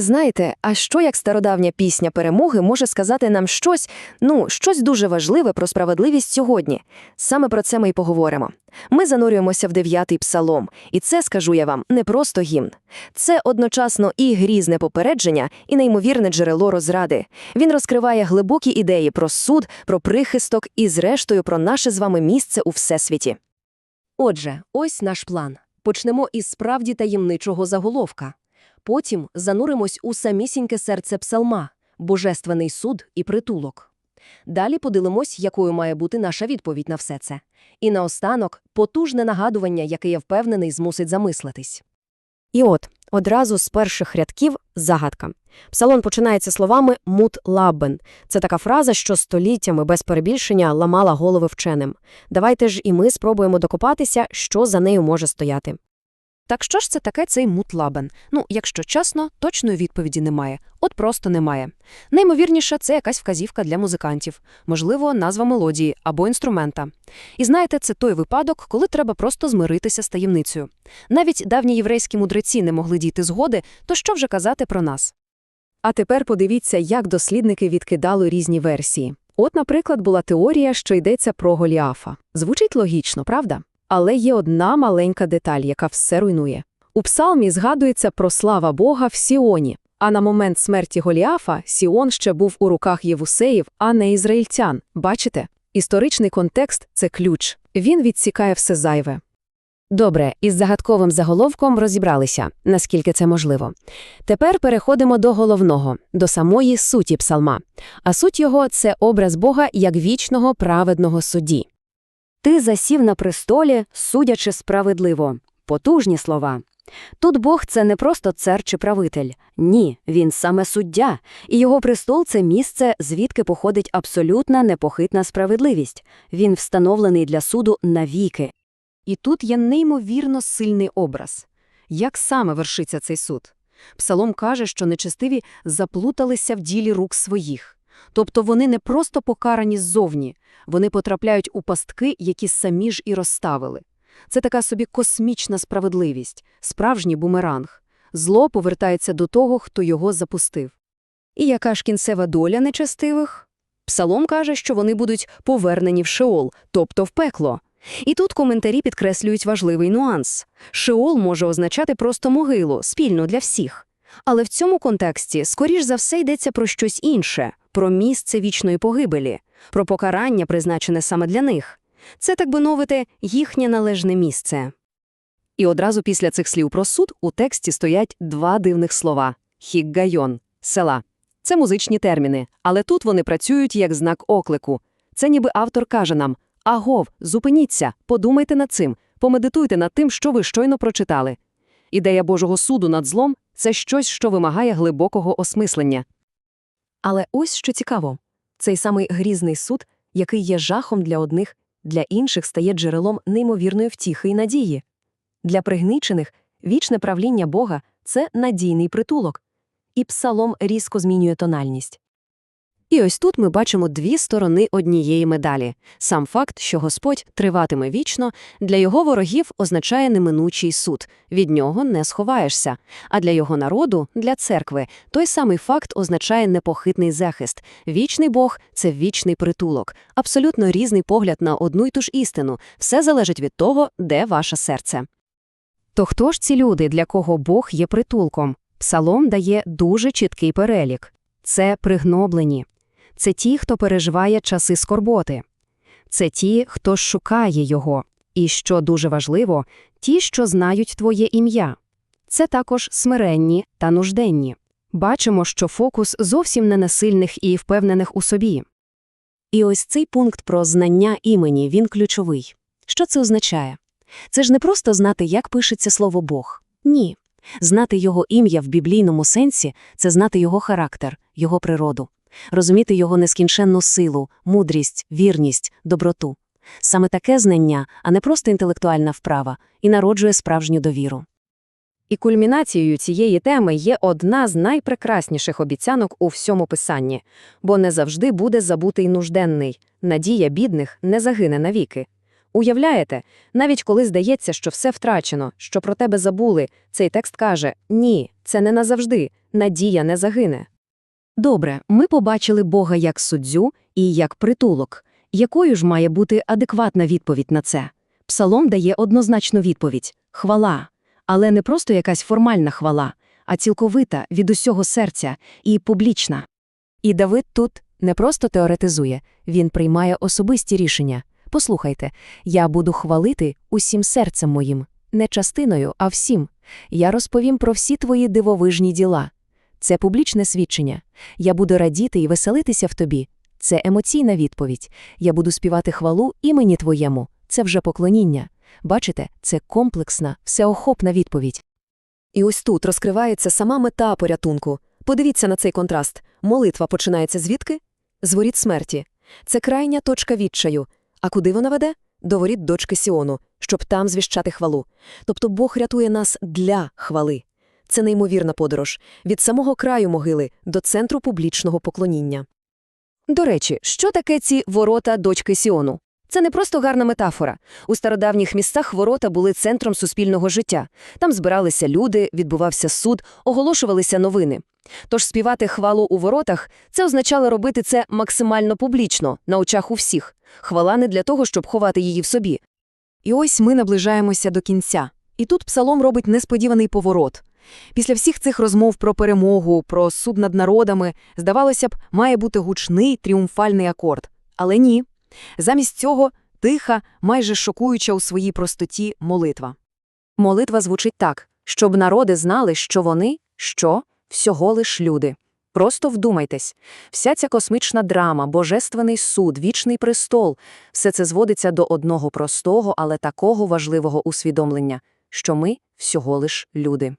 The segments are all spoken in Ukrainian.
Знаєте, а що як стародавня пісня перемоги може сказати нам щось, ну, щось дуже важливе про справедливість сьогодні? Саме про це ми й поговоримо. Ми занурюємося в дев'ятий псалом, і це, скажу я вам, не просто гімн. Це одночасно і грізне попередження, і неймовірне джерело розради. Він розкриває глибокі ідеї про суд, про прихисток і, зрештою, про наше з вами місце у всесвіті. Отже, ось наш план. Почнемо із справді таємничого заголовка. Потім зануримось у самісіньке серце псалма, божественний суд і притулок. Далі подивимось, якою має бути наша відповідь на все це. І наостанок потужне нагадування, яке я впевнений змусить замислитись. І от, одразу з перших рядків загадка. Псалом починається словами «мут лаббен». Це така фраза, що століттями без перебільшення ламала голови вченим. Давайте ж і ми спробуємо докопатися, що за нею може стояти. Так що ж це таке цей мутлабен? Ну, якщо чесно, точної відповіді немає. От просто немає. Неймовірніше, це якась вказівка для музикантів, можливо, назва мелодії або інструмента. І знаєте, це той випадок, коли треба просто змиритися з таємницею. Навіть давні єврейські мудреці не могли дійти згоди, то що вже казати про нас? А тепер подивіться, як дослідники відкидали різні версії. От, наприклад, була теорія, що йдеться про Голіафа. Звучить логічно, правда? Але є одна маленька деталь, яка все руйнує. У псалмі згадується про слава Бога в Сіоні, а на момент смерті Голіафа Сіон ще був у руках євусеїв, а не ізраїльтян. Бачите? Історичний контекст – це ключ. Він відсікає все зайве. Добре, із загадковим заголовком розібралися, наскільки це можливо. Тепер переходимо до головного, до самої суті псалма. А суть його – це образ Бога як вічного праведного судді. Ти засів на престолі, судячи справедливо. Потужні слова. Тут Бог – це не просто цар чи правитель. Ні, він саме суддя, і його престол – це місце, звідки походить абсолютна непохитна справедливість. Він встановлений для суду навіки. І тут є неймовірно сильний образ. Як саме вершиться цей суд? Псалом каже, що нечестиві заплуталися в ділі рук своїх. Тобто вони не просто покарані ззовні, вони потрапляють у пастки, які самі ж і розставили. Це така собі космічна справедливість, справжній бумеранг. Зло повертається до того, хто його запустив. І яка ж кінцева доля нечестивих? Псалом каже, що вони будуть повернені в Шеол, тобто в пекло. І тут коментарі підкреслюють важливий нюанс. Шеол може означати просто могилу, спільну для всіх. Але в цьому контексті, скоріш за все, йдеться про щось інше, про місце вічної погибелі, про покарання, призначене саме для них. Це, так би мовити, їхнє належне місце. І одразу після цих слів про суд у тексті стоять два дивних слова – хіггайон – села. Це музичні терміни, але тут вони працюють як знак оклику. Це ніби автор каже нам «Агов, зупиніться, подумайте над цим, помедитуйте над тим, що ви щойно прочитали». Ідея Божого суду над злом – це щось, що вимагає глибокого осмислення. Але ось що цікаво. Цей самий грізний суд, який є жахом для одних, для інших стає джерелом неймовірної втіхи і надії. Для пригничених вічне правління Бога – це надійний притулок. І псалом різко змінює тональність. І ось тут ми бачимо дві сторони однієї медалі. Сам факт, що Господь триватиме вічно, для його ворогів означає неминучий суд. Від нього не сховаєшся. А для його народу, для церкви, той самий факт означає непохитний захист. Вічний Бог – це вічний притулок. Абсолютно різний погляд на одну й ту ж істину. Все залежить від того, де ваше серце. То хто ж ці люди, для кого Бог є притулком? Псалом дає дуже чіткий перелік. Це пригноблені. Це ті, хто переживає часи скорботи. Це ті, хто шукає його. І, що дуже важливо, ті, що знають твоє ім'я. Це також смиренні та нужденні. Бачимо, що фокус зовсім не на сильних і впевнених у собі. І ось цей пункт про знання імені, він ключовий. Що це означає? Це ж не просто знати, як пишеться слово Бог. Ні. Знати його ім'я в біблійному сенсі це знати його характер, його природу розуміти його нескінченну силу, мудрість, вірність, доброту. Саме таке знання, а не просто інтелектуальна вправа, і народжує справжню довіру. І кульмінацією цієї теми є одна з найпрекрасніших обіцянок у всьому писанні, бо не завжди буде забутий нужденний, надія бідних не загине навіки. Уявляєте, навіть коли здається, що все втрачено, що про тебе забули, цей текст каже: ні, це не назавжди, надія не загине. Добре, ми побачили Бога як суддю і як притулок. Якою ж має бути адекватна відповідь на це? Псалом дає однозначну відповідь – хвала. Але не просто якась формальна хвала, а цілковита, від усього серця і публічна. І Давид тут не просто теоретизує, він приймає особисті рішення. Послухайте, я буду хвалити усім серцем моїм, не частиною, а всім. Я розповім про всі твої дивовижні діла. Це публічне свідчення. Я буду радіти і веселитися в тобі. Це емоційна відповідь. Я буду співати хвалу імені твоєму. Це вже поклоніння. Бачите, це комплексна, всеохопна відповідь. І ось тут розкривається сама мета порятунку. Подивіться на цей контраст. Молитва починається звідки? З воріт смерті. Це крайня точка відчаю. А куди вона веде? До воріт дочки Сіону, щоб там звіщати хвалу. Тобто Бог рятує нас для хвали. Це неймовірна подорож від самого краю могили до центру публічного поклоніння. До речі, що таке ці ворота дочки Сіону? Це не просто гарна метафора. У стародавніх містах ворота були центром суспільного життя. Там збиралися люди, відбувався суд, оголошувалися новини. Тож співати хвалу у воротах – це означало робити це максимально публічно, на очах у всіх. Хвала не для того, щоб ховати її в собі. І ось ми наближаємося до кінця. І тут псалом робить несподіваний поворот. Після всіх цих розмов про перемогу, про суд над народами, здавалося б, має бути гучний тріумфальний акорд. Але ні. Замість цього тиха, майже шокуюча у своїй простоті молитва. Молитва звучить так, щоб народи знали, що вони, що, всього лиш люди. Просто вдумайтесь. Вся ця космічна драма, божественний суд, вічний престол – все це зводиться до одного простого, але такого важливого усвідомлення, що ми всього лиш люди.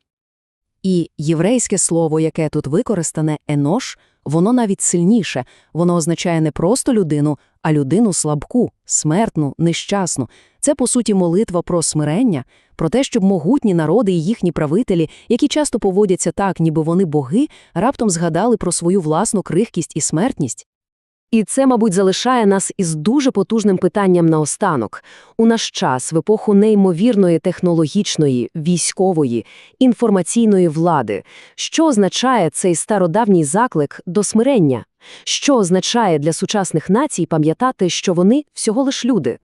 І єврейське слово, яке тут використане енош, воно навіть сильніше. Воно означає не просто людину, а людину слабку, смертну, нещасну. Це, по суті, молитва про смирення, про те, щоб могутні народи і їхні правителі, які часто поводяться так, ніби вони боги, раптом згадали про свою власну крихкість і смертність. І це, мабуть, залишає нас із дуже потужним питанням наостанок. У наш час, в епоху неймовірної технологічної, військової, інформаційної влади, що означає цей стародавній заклик до смирення? Що означає для сучасних націй пам'ятати, що вони всього лиш люди?